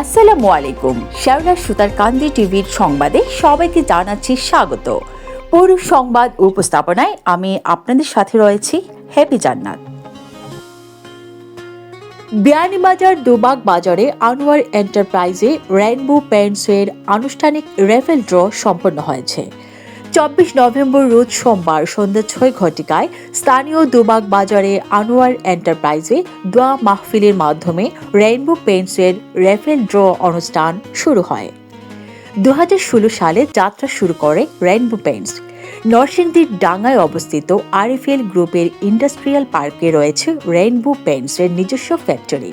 আসসালামু আলাইকুম। শেওলা সুতার কান্দি টিভির সংবাদে সবাইকে জানাচ্ছি স্বাগত। পৌর সংবাদ উপস্থাপনায় আমি আপনাদের সাথে রয়েছি হ্যাপি জান্নাত। বিয়ানীবাজার দুবাগ বাজারে আনোয়ার এন্টারপ্রাইজে রেইনবো প্যান্টসের আনুষ্ঠানিক রেফেল ড্র সম্পন্ন হয়েছে। চব্বিশ নভেম্বর রোজ সোমবার সন্ধ্যা ছয় ঘটিকায় স্থানীয় দুবাগ বাজারে আনোয়ার এন্টারপ্রাইজে দোয়া মাহফিলের মাধ্যমে রেইনবো পেন্টসের রেফেল ড্র অনুষ্ঠান শুরু হয়। দু হাজার ষোলো সালে যাত্রা শুরু করে রেইনবো পেন্টস নরসিংদীর ডাঙ্গায় অবস্থিত আরএফএল গ্রুপের ইন্ডাস্ট্রিয়াল পার্কে রয়েছে রেইনবো পেন্টসের নিজস্ব ফ্যাক্টরি।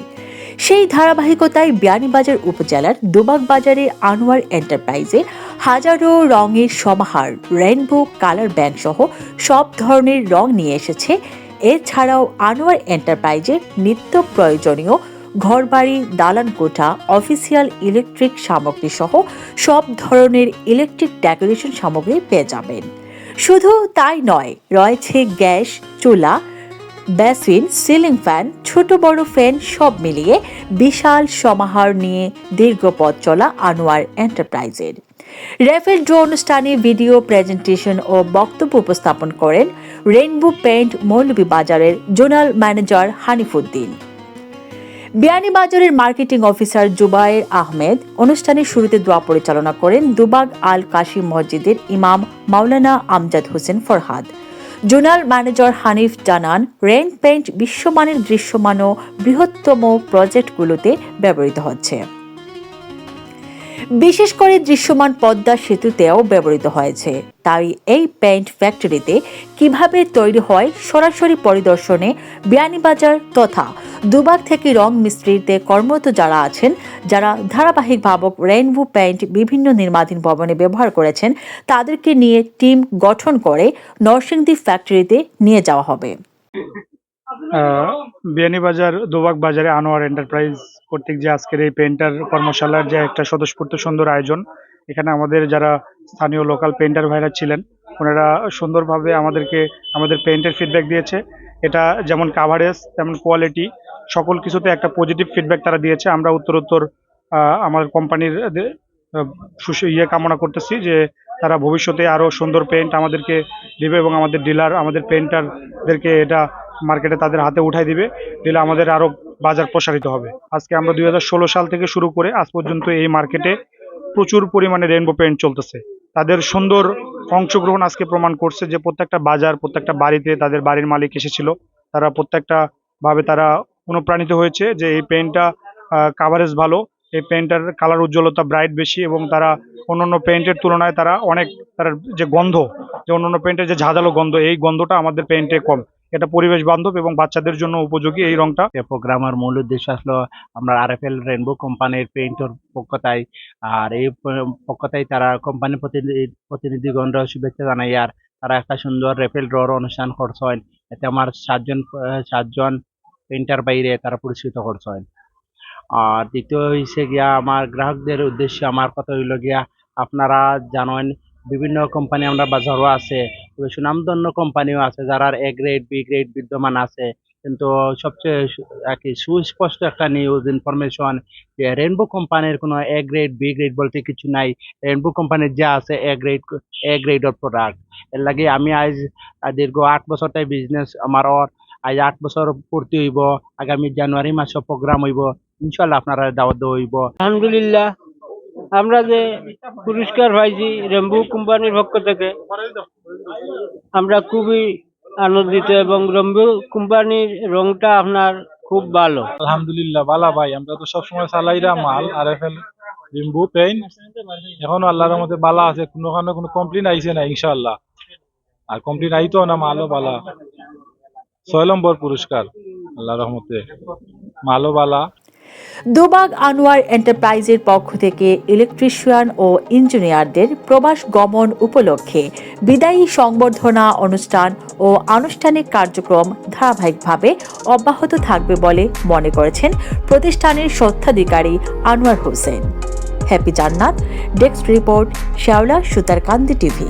সেই ধারাবাহিকতায় বিয়ানীবাজার উপজেলার দুবাগ বাজারে আনোয়ার এন্টারপ্রাইজে হাজারো রঙের সমাহার রেনবো কালার ব্যান্ড সহ সব ধরনের রং নিয়ে এসেছে। এছাড়াও আনোয়ার এন্টারপ্রাইজের নিত্য প্রয়োজনীয় ঘরবাড়ি দালান কোঠা অফিসিয়াল ইলেকট্রিক সামগ্রী সহ সব ধরনের ইলেকট্রিক ডেকোরেশন সামগ্রী পেয়ে যাবেন। শুধু তাই নয়, রয়েছে গ্যাস, চুলা বেসিন, সিলিং ফ্যান, ছোট বড় ফ্যান সব মিলিয়ে বিশাল সমাহার নিয়ে দীর্ঘ পথ চলা আনোয়ার এন্টারপ্রাইজের। রেফেল ড্র অনুষ্ঠানে ভিডিও প্রেজেন্টেশন ও বক্তব্য উপস্থাপন করেন রেইনবো পেন্ট মৌলভীবাজারের জোনাল ম্যানেজার হানিফুদ্দিন বিয়ানীবাজারের মার্কেটিং অফিসার জুবায়ের আহমেদ অনুষ্ঠানের শুরুতে দোয়া পরিচালনা করেন দুবাগ আল কাশিম মসজিদের ইমাম মাওলানা আমজাদ হোসেন ফরহাদ। জোনাল ম্যানেজার হানিফ জানান রেন পেন্ট বিশ্বমানের দৃশ্যমান বৃহত্তম প্রজেক্টগুলোতে ব্যবহৃত হচ্ছে। বিশেষ করে দৃশ্যমান পদ্মা সেতুতেও ব্যবহৃত হয়েছে। তাই এই পেইন্ট ফ্যাক্টরিতে কীভাবে তৈরি হয় সরাসরি পরিদর্শনে বিয়ানীবাজার তথা দুবাগ থেকে রং মিস্ত্রিতে কর্মরত যারা আছেন, যারা ধারাবাহিক ভাবক রেইনবো প্যান্ট বিভিন্ন নির্মাধীন ভবনে ব্যবহার করেছেন, তাদেরকে নিয়ে টিম গঠন করে নরসিংদী ফ্যাক্টরিতে নিয়ে যাওয়া হবে। বিয়ানীবাজার দুবাগ বাজারে আনোয়ার এন্টারপ্রাইজ কর্তৃক যে আজকের এই পেন্টার কর্মশালার যে একটা স্বতঃস্ফূর্ত সুন্দর আয়োজন, এখানে আমাদের যারা স্থানীয় লোকাল পেন্টার ভাইরা ছিলেন, ওনারা সুন্দরভাবে আমাদেরকে, আমাদের পেন্টের ফিডব্যাক দিয়েছে। এটা যেমন কাভারেজ তেমন কোয়ালিটি সকল কিছুতে একটা পজিটিভ ফিডব্যাক তারা দিয়েছে। আমরা উত্তরোত্তর আমার কোম্পানির ইয়ে কামনা করতেছি যে তারা ভবিষ্যতে আরও সুন্দর পেন্ট আমাদেরকে দিবে এবং আমাদের ডিলার আমাদের পেন্টারদেরকে এটা মার্কেটে তাদের হাতে উঠাই দিবে, দিলে আমাদের আরও বাজার প্রসারিত হবে। আজকে আমরা দুই হাজার ষোলো সাল থেকে শুরু করে আজ পর্যন্ত এই মার্কেটে প্রচুর পরিমাণে রেনবো পেন্ট চলতেছে। তাদের সুন্দর অংশগ্রহণ আজকে প্রমাণ করছে যে প্রত্যেকটা বাজার, প্রত্যেকটা বাড়িতে তাদের বাড়ির মালিক এসেছিল। তারা প্রত্যেকটা ভাবে তারা অনুপ্রাণিত হয়েছে যে এই পেনটা কাভারেজ ভালো। এই পেনটার কালার উজ্জ্বলতা ব্রাইট বেশি এবং তারা অন্যান্য পেন্টের তুলনায় তারা অনেক, তার যে গন্ধ, যে অন্যান্য পেন্টের যে ঝাঁঝালো গন্ধ, এই গন্ধটা আমাদের পেন্টে কম। এটা পরিবেশ বান্ধব এবং বাচ্চাদের জন্য উপযোগী এই রংটা। প্রোগ্রামের মূল উদ্দেশ্য আসলো আমরা আর এফ এল রেনবো কোম্পানির পেইন্টর পক্ষতায় আর এই পক্ষতায় তারা প্রতিনিধি প্রতিনিধিগণরা শুভেচ্ছা জানাই, আর তারা একটা সুন্দর রেফেল ড্রর অনুষ্ঠান করছেন। এতে আমার সাতজন সাতজন পেইন্টার বাইরে তারা পুরস্কৃত করছেন। আর দ্বিতীয় হয়েছে গিয়া আমার গ্রাহকদের উদ্দেশ্যে আমার কথা হইল গিয়া, আপনারা জানেন বিভিন্ন কোম্পানি আমরা বাজারও আছে সুনামধন্য কোম্পানিও আছে যারা এ গ্রেড বি গ্রেড বিদ্যমান আছে। কিন্তু সবচেয়ে আর কি সুস্পষ্ট একটা নিউজ ইনফরমেশন যে রেনবো কোম্পানির কোনো এ গ্রেড বি গ্রেড বলতে কিছু নাই। রেনবো কোম্পানির যা আছে এ গ্রেড এ গ্রেডর প্রোডাক্টের লাগে আমি আজ দীর্ঘ আট বছরটাই বিজনেস আমার আজ আট বছর পূর্তি হইব, আগামী জানুয়ারি মাসে প্রোগ্রাম হইব। ইনশাল্লাহ আপনারা দাওয়াত দেওয়া হইব। আলহামদুলিল্লাহ। আমরা যে পুরস্কার পাইছি রেম্বু কোম্পানির পক্ষ থেকে আমরা খুবই আনন্দিত এবং রেম্বু কোম্পানির রংটা আপনার খুব ভালো। আলহামদুলিল্লাহ বালা ভাই। আমরা তো সবসময় চালাইরা মাল, আর এফ এল, রিম্বু, পেইন। এখনও আল্লাহর মধ্যে বালা আছে, কোনো কারণে কোনো কমপ্লেন আইছে না, ইনশাআল্লাহ। আর কমপ্লেন আইতো না, মালও বালা ছয় নম্বর পুরস্কার আল্লাহ রহমতে। মালও বালা দুবাগ আনোয়ার এন্টারপ্রাইজের পক্ষ থেকে ইলেকট্রিশিয়ান ও ইঞ্জিনিয়ারদের প্রবাস গমন উপলক্ষে বিদায়ী সংবর্ধনা অনুষ্ঠান ও আনুষ্ঠানিক কার্যক্রম ধারাবাহিকভাবে অব্যাহত থাকবে বলে মনে করেছেন প্রতিষ্ঠানের স্বত্বাধিকারী Anwar Hossain. Happy Jannat, desk report Sheola Sutarkandi TV.